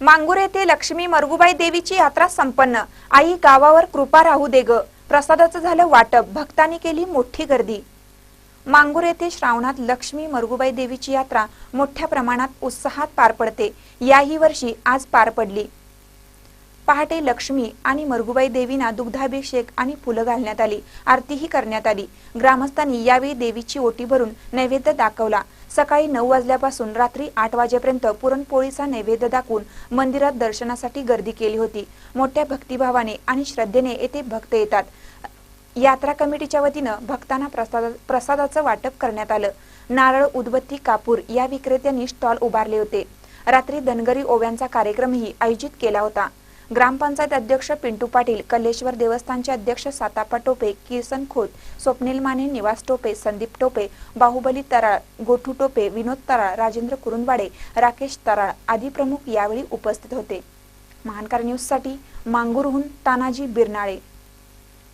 मांगूर येथे लक्ष्मी मरगुबाई देवीची यात्रा संपन्न. आई गावावर कृपा राहू दे ग प्रसादाचं झालं वाटप. भक्तांनी केली मोठी गर्दी. मांगूर येथे श्रावणात लक्ष्मी मरगुबाई देवीची यात्रा मोठ्या प्रमाणात उत्साहात पार पडते. याही वर्षी आज पार पडली. पहाटे लक्ष्मी आणि मरगुबाई देवींना दुग्धाभिषेक आणि फुलं घालण्यात आली. आरतीही करण्यात आली. ग्रामस्थांनी यावेळी देवीची ओटी भरून नैवेद्य दाखवला. सकाळी नऊ वाजल्यापासून रात्री आठ वाजेपर्यंत पुरणपोळीचा नैवेद्य दाखवून मंदिरात दर्शनासाठी गर्दी केली होती. मोठ्या भक्तिभावाने आणि श्रद्धेने येथे भक्त येतात. यात्रा कमिटीच्या वतीनं भक्तांना प्रसादा प्रसादाचं वाटप करण्यात आलं. नारळ उदबत्ती कापूर या विक्रेत्यांनी स्टॉल उभारले होते. रात्री धनगरी ओव्यांचा कार्यक्रमही आयोजित केला होता. ग्रामपंचायत अध्यक्ष पिंटू पाटील कलेश्वर देवस्थानचे अध्यक्ष सातापा टोपे किसन खोत स्वप्नील माने निवास टोपे संदीप टोपे बाहुबली तराळ गोठू टोपे विनोद तराळ राजेंद्र कुरुंदवाडे राकेश तराळ आदी प्रमुख यावेळी उपस्थित होते. महानकार न्यूजसाठी मांगूरहून तानाजी बिरनाळे.